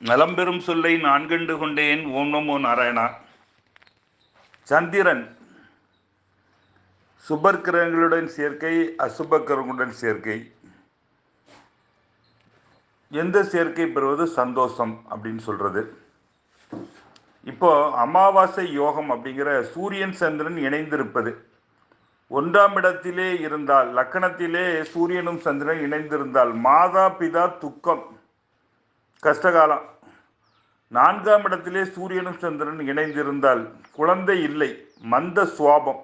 நலம்பெறும் சொல்லை நான் கண்டு கொண்டேன். ஓம் நமோ நாராயணா. சந்திரன் சுபர் கிரகங்களுடன் சேர்க்கை அசுப கிரகங்களுடன் சேர்க்கை. எந்த சேர்க்கை பெறுவது சந்தோஷம் அப்படின்னு சொல்கிறது இப்போ அமாவாசை யோகம் அப்படிங்கிற சூரியன் சந்திரன் இணைந்திருப்பது. ஒன்றாம் இடத்திலே இருந்தால் லக்கணத்திலே சூரியனும் சந்திரன் இணைந்திருந்தால் மாதா பிதா துக்கம் கஷ்டகாலம். நான்காம் இடத்திலே சூரியனும் சந்திரன் இணைந்திருந்தால் குழந்தை இல்லை மந்த சுவாபம்.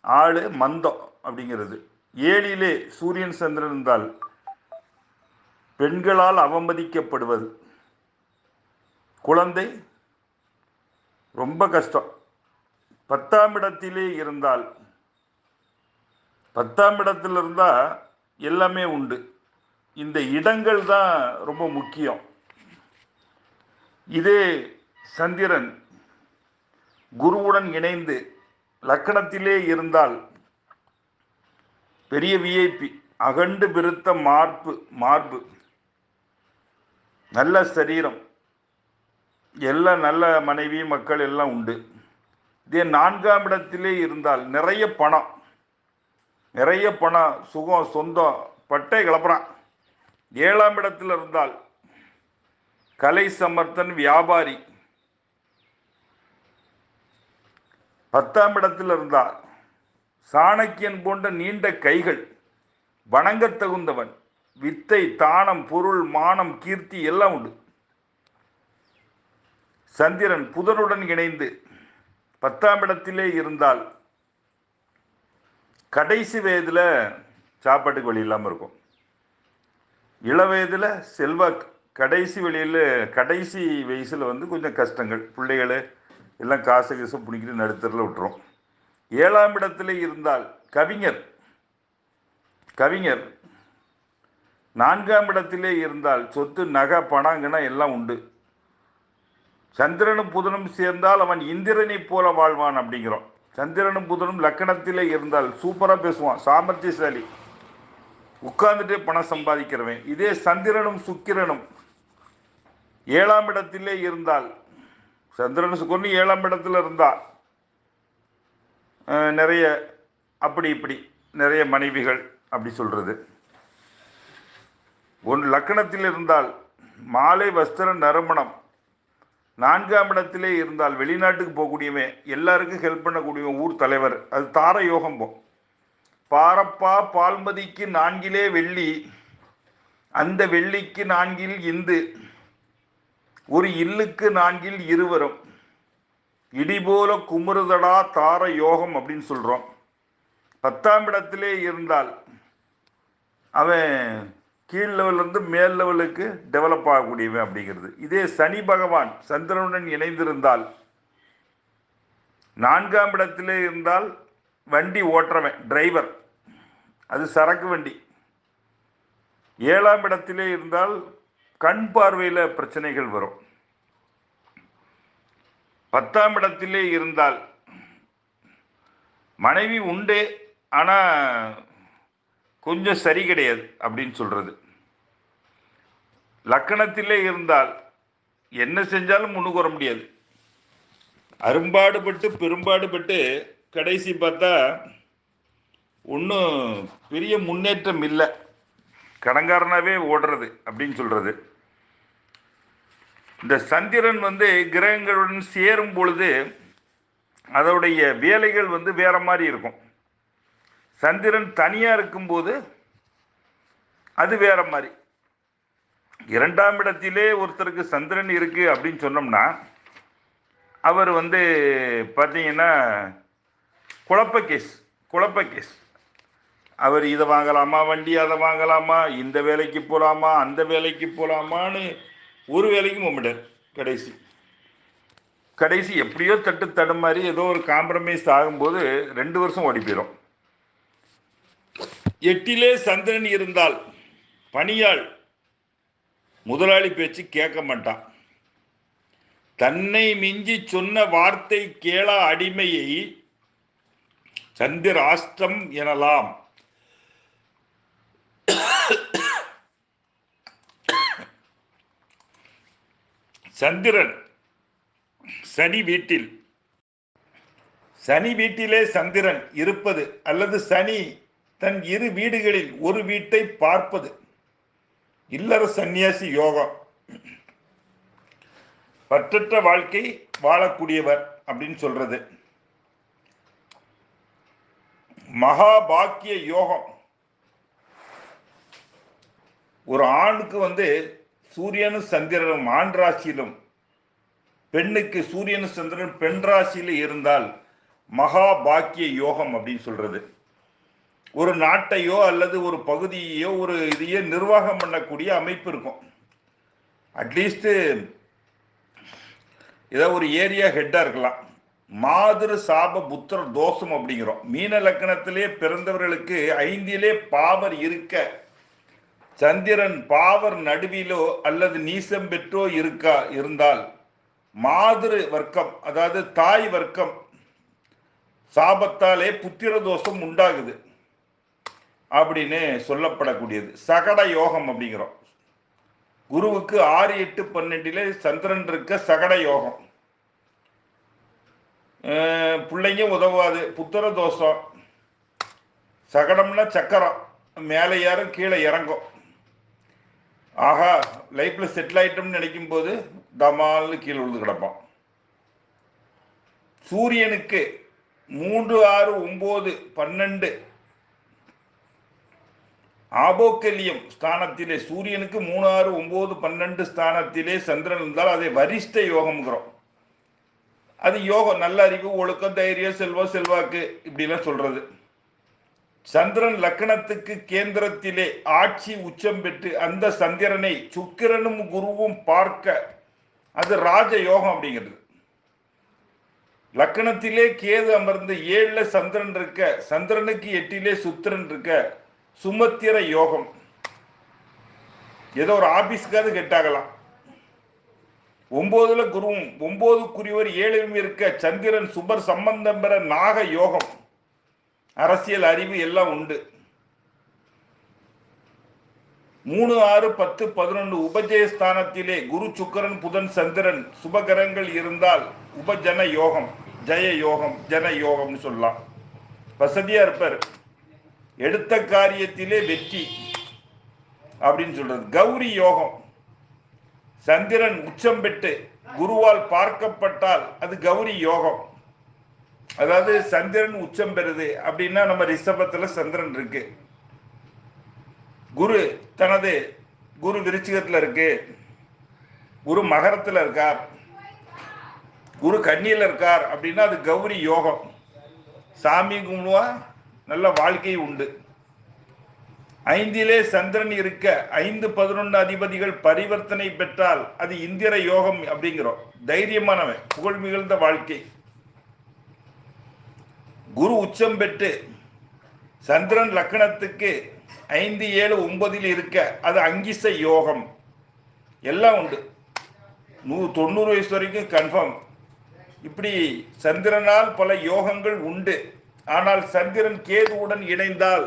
ஆளு மந்தம் அப்படிங்கிறது. ஏழிலே சூரியன் சந்திரன் இருந்தால் பெண்களால் அவமதிக்கப்படுவது. குழந்தை ரொம்ப கஷ்டம். பத்தாம் இடத்திலே இருந்தால் பத்தாம் இடத்துல இருந்தால் எல்லாமே உண்டு. இந்த இடங்கள் தான் ரொம்ப முக்கியம். இதே சந்திரன் குருவுடன் இணைந்து லக்கணத்திலே இருந்தால் பெரிய விஐபி அகண்டு பெருத்த மார்பு மார்பு நல்ல சரீரம் எல்லாம் நல்ல மனைவி மக்கள் எல்லாம் உண்டு. இதே நான்காம் இடத்திலே இருந்தால் நிறைய பணம் நிறைய பணம் சுகம் சொந்தம் பட்டை கிளப்புறான். ஏழாம் இடத்தில் இருந்தால் கலை சமர்த்தன் வியாபாரி. பத்தாம் இடத்தில் இருந்தால் சாணக்கியன் போன்ற நீண்ட கைகள் வணங்கத் தகுந்தவன் வித்தை தானம் பொருள் மானம் கீர்த்தி எல்லாம் உண்டு. சந்திரன் புதனுடன் இணைந்து பத்தாம் இடத்திலே இருந்தால் கடைசி வயதில் சாப்பாட்டுக்கு வழி இல்லாமல் இருக்கும். இளவயதில் செல்வாக்கு கடைசி வழியில் கடைசி வயசில் வந்து கொஞ்சம் கஷ்டங்கள். பிள்ளைகள் எல்லாம் காசு கீசு பிடிக்கிட்டு நடுத்தரில் விட்டுரும். ஏழாம் இடத்துல இருந்தால் கவிஞர் கவிஞர் நான்காம் இடத்திலே இருந்தால் சொத்து நகை பணங்கனா எல்லாம் உண்டு. சந்திரனும் புதனும் சேர்ந்தால் அவன் இந்திரனைப் போல வாழ்வான் அப்படிங்கிறோம். சந்திரனும் புதனும் லக்கணத்திலே இருந்தால் சூப்பராக பேசுவான் சாமர்த்தியசாலி. உட்கார்ந்துட்டே பணம் சம்பாதிக்கிறவன். இதே சந்திரனும் சுக்கிரனும் ஏழாம் இடத்திலே இருந்தால் சந்திரன் சுக்கிரனும் ஏழாம் இடத்துல இருந்தால் நிறைய அப்படி இப்படி நிறைய மனைவிகள் அப்படி சொல்கிறது ஒன்று லக்கணத்தில் இருந்தால் மாலை வஸ்திர நறுமணம் நான்காம் இடத்திலே இருந்தால் வெளிநாட்டுக்கு போகக்கூடியவன் எல்லாருக்கும் ஹெல்ப் பண்ணக்கூடியவன் ஊர் தலைவர். அது தார யோகம் போ. பாரப்பா பால்மதிக்கு நான்கிலே வெள்ளி அந்த வெள்ளிக்கு நான்கில் இந்து ஒரு இல்லுக்கு நான்கில் இருவரும். இடிபோல குமுறுதடா தார யோகம் அப்படின்னு சொல்கிறோம் பத்தாம் இடத்திலே இருந்தால் அவன் கீழ் லெவல்லேருந்து மேல் லெவலுக்கு டெவலப் ஆகக்கூடியவன் அப்படிங்கிறது. இதே சனி பகவான் சந்திரனுடன் இணைந்திருந்தால் நான்காம் இடத்திலே இருந்தால் வண்டி ஓட்டுறவன் டிரைவர் அது சரக்கு வண்டி. ஏழாம் இடத்திலே இருந்தால் கண் பார்வையில் பிரச்சனைகள் வரும். பத்தாம் இடத்திலே இருந்தால் மனைவி உண்டு ஆனால் கொஞ்சம் சரி கிடையாது அப்படின்னு சொல்கிறது லக்கணத்திலே இருந்தால் என்ன செஞ்சாலும் முன்னுக்கு வர முடியாது. அரும்பாடுபட்டு பெரும்பாடுபட்டு கடைசி பார்த்தா ஒன்றும் பெரிய முன்னேற்றம் இல்லை. கடங்காரனாகவே ஓடுறது அப்படின்னு சொல்கிறது இந்த சந்திரன் வந்து கிரகங்களுடன் சேரும் பொழுது அதோடைய வேலைகள் வந்து வேற மாதிரி இருக்கும். சந்திரன் தனியாக இருக்கும்போது அது வேற மாதிரி. இரண்டாம் இடத்திலே ஒருத்தருக்கு சந்திரன் இருக்குது அப்படின்னு சொன்னோம்னா அவர் வந்து பார்த்தீங்கன்னா குழப்ப கேஸ் குழப்ப கேஸ். அவர் இதை வாங்கலாமா வண்டி அதை வாங்கலாமா இந்த வேலைக்கு போகலாமா அந்த வேலைக்கு போகலாமான்னு ஒரு வேலைக்கும் போகமாட்டார் கடைசி. கடைசி எப்படியோ தட்டு தடுமாறி ஏதோ ஒரு காம்ப்ரமைஸ் ஆகும்போது ரெண்டு வருஷம் ஓடி போயிடும் எட்டிலே சந்திரன் இருந்தால் பணியாள் முதலாளி பேச்சு கேட்க மாட்டான். தன்னை மிஞ்சி சொன்ன வார்த்தை கேளா அடிமையை சந்திராஷ்டம் எனலாம். சந்திரன் சனி வீட்டில். சனி வீட்டிலே சந்திரன் இருப்பது அல்லது சனி தன் இரு வீடுகளில் ஒரு வீட்டை பார்ப்பது. இல்லற சந்நியாசி யோகம். பற்றற்ற வாழ்க்கை வாழக்கூடியவர் அப்படின்னு சொல்றது. மகாபாக்கிய யோகம். ஒரு ஆணுக்கு வந்து சூரியனும் சந்திரனும் ஆண் ராசியிலும் பெண்ணுக்கு சூரியனும் சந்திரன் பெண் ராசியில் இருந்தால் மகாபாக்கிய யோகம் அப்படின்னு சொல்றது. ஒரு நாட்டையோ அல்லது ஒரு பகுதியையோ ஒரு இதையோ நிர்வாகம் பண்ணக்கூடிய அமைப்பு இருக்கும். அட்லீஸ்ட்டு ஏதோ ஒரு ஏரியா ஹெட்டாக இருக்கலாம். மாதிரி சாப புத்திர தோஷம் அப்படிங்கிறோம். மீன லக்கணத்திலே பிறந்தவர்களுக்கு ஐந்திலே பாவர் இருக்க சந்திரன் பாவர் நடுவிலோ அல்லது நீசம் பெற்றோ இருக்கா இருந்தால் மாதிரி வர்க்கம் அதாவது தாய் வர்க்கம் சாபத்தாலே புத்திர தோஷம் உண்டாகுது அப்படின்னு சொல்லப்படக்கூடியது. சகட யோகம் அப்படிங்கிறோம். குருவுக்கு ஆறு எட்டு பன்னெண்டில் சந்திரன் இருக்க சகட யோகம். பிள்ளைங்க உதவாது புத்திர தோஷம். சகடம்னா சக்கரம் மேலே ஏறும் கீழே இறங்கும். ஆஹா லைஃப்பில் செட்டில் ஆயிட்டோம்னு நினைக்கும் போது தமால்னு கீழே விழுந்து கிடப்பான். சூரியனுக்கு மூன்று ஆறு ஒம்பது பன்னெண்டு ஆபோக்கல்யம் ஸ்தானத்திலே சூரியனுக்கு மூணு ஆறு ஒம்பது பன்னெண்டு ஸ்தானத்திலே சந்திரன் இருந்தால் அதை வரிஷ்ட யோகம்ங்கிறோம். அது யோகம் நல்ல அறிவு ஒழுக்கம் தைரியம் செல்வம் செல்வாக்கு இப்படிலாம் சொல்கிறது சந்திரன் லக்கணத்துக்கு கேந்திரத்திலே ஆட்சி உச்சம் பெற்று அந்த சந்திரனை சுக்கிரனும் குருவும் பார்க்க அது ராஜ யோகம் அப்படிங்கிறது. லக்கணத்திலே கேது அமர்ந்து ஏழுல சந்திரன் இருக்க சந்திரனுக்கு எட்டிலே சுத்திரன் இருக்க சுமத்திர யோகம். ஏதோ ஒரு ஆபீஸ்க்காவது கெட்டாகலாம். ஒன்பதுல குருவும் ஒன்பது குறிவர் ஏழிலும் இருக்க சந்திரன் சுபர் சம்பந்தம் பெற நாக யோகம். அரசியல் அறிவு எல்லாம் உண்டு. மூணு ஆறு பத்து பதினொன்று உபஜயஸ்தானத்திலே குரு சுக்கரன் புதன் சந்திரன் சுபகரங்கள் இருந்தால் உபஜன யோகம் ஜெய யோகம் ஜன யோகம்னு சொல்லலாம். வசதியா இருப்பார். எடுத்த காரியத்திலே வெற்றி அப்படின்னு சொல்றது. கௌரி யோகம். சந்திரன் உச்சம் பெற்று குருவால் பார்க்கப்பட்டால் அது கௌரி யோகம். அதாவது சந்திரன் உச்சம் பெறுது அப்படின்னா நம்ம ரிஷபத்துல சந்திரன் இருக்கு. குரு தனது குரு விருச்சிகத்துல இருக்கு. குரு மகரத்துல இருக்கார். குரு கன்னியில இருக்கார் அப்படின்னா அது கௌரி யோகம். சாமி கும்பிடுவா நல்ல வாழ்க்கை உண்டு. ஐந்திலே சந்திரன் இருக்க ஐந்து பதினொன்று அதிபதிகள் பரிவர்த்தனை பெற்றால் அது இந்திர யோகம் அப்படிங்கிறோம். தைரியமானவன் புகழ் மிகுந்த வாழ்க்கை. குரு உச்சம் பெற்று சந்திரன் லக்கணத்துக்கு ஐந்து ஏழு ஒன்பதில் இருக்க அது அங்கிச யோகம். எல்லாம் உண்டு. நூ தொண்ணூறு வயசு வரைக்கும் கன்ஃபார்ம் இப்படி சந்திரனால் பல யோகங்கள் உண்டு. ஆனால் சந்திரன் கேதுவுடன் இணைந்தால்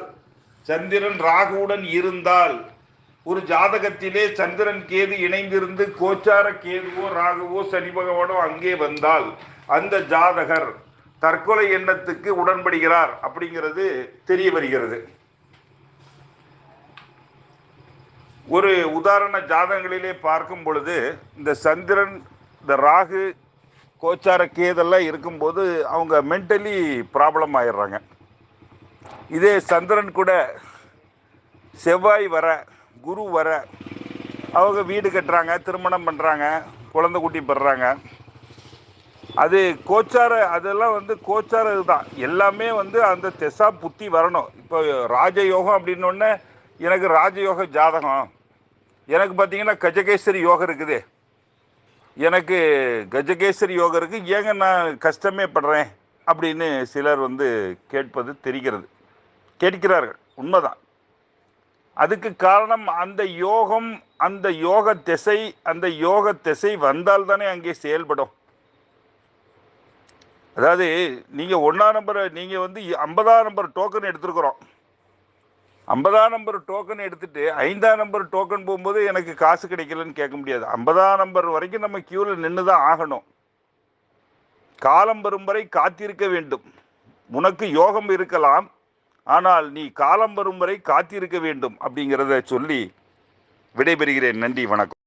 சந்திரன் ராகுவுடன் இருந்தால் ஒரு ஜாதகத்திலே சந்திரன் கேது இணைந்திருந்து கோச்சார கேதுவோ ராகுவோ சனி பகவானோ அங்கே வந்தால் அந்த ஜாதகர் தற்கொலை எண்ணத்துக்கு உடன்படுகிறார் அப்படிங்கிறது தெரிய வருகிறது. ஒரு உதாரண ஜாதகங்களிலே பார்க்கும் பொழுது இந்த சந்திரன் இந்த ராகு கோச்சார கேதெல்லாம் இருக்கும்போது அவங்க மென்டலி ப்ராப்ளம் ஆயிடுறாங்க. இதே சந்திரன் கூட செவ்வாய் வர குரு வர அவங்க வீடு கட்டுறாங்க திருமணம் பண்ணுறாங்க குழந்தை குட்டி பெறுறாங்க அது கோச்சார அதெல்லாம் வந்து கோச்சார இதுதான் எல்லாமே வந்து அந்த தெசா புத்தி வரணும். இப்போ ராஜயோகம் அப்படின்னோடனே எனக்கு ராஜயோக ஜாதகம். எனக்கு பார்த்தீங்கன்னா கஜகேஸ்வரி யோகம் இருக்குது. எனக்கு கஜகேஸ்வரி யோகம் இருக்குது ஏங்க நான் கஷ்டமே படுறேன் அப்படின்னு சிலர் வந்து கேட்பது தெரிகிறது. கேட்கிறார்கள். உண்மைதான். அதுக்கு காரணம் அந்த யோகம் அந்த யோக திசை அந்த யோக திசை வந்தால் தானே அங்கே செயல்படும். அதாவது நீங்கள் ஒன்றாம் நம்பர் நீங்கள் வந்து ஐம்பதாம் நம்பர் டோக்கன் எடுத்துருக்குறோம். ஐம்பதாம் நம்பர் டோக்கன் எடுத்துட்டு ஐந்தாம் நம்பர் டோக்கன் போகும்போது எனக்கு காசு கிடைக்கலன்னு கேட்க முடியாது. ஐம்பதாம் நம்பர் வரைக்கும் நம்ம க்யூவில் நின்று தான் ஆகணும். காலம் வரும் வரை காத்திருக்க வேண்டும். உனக்கு யோகம் இருக்கலாம். ஆனால் நீ காலம் வரும் வரை காத்திருக்க வேண்டும் அப்படிங்கிறத சொல்லி விடைபெறுகிறேன். நன்றி வணக்கம்.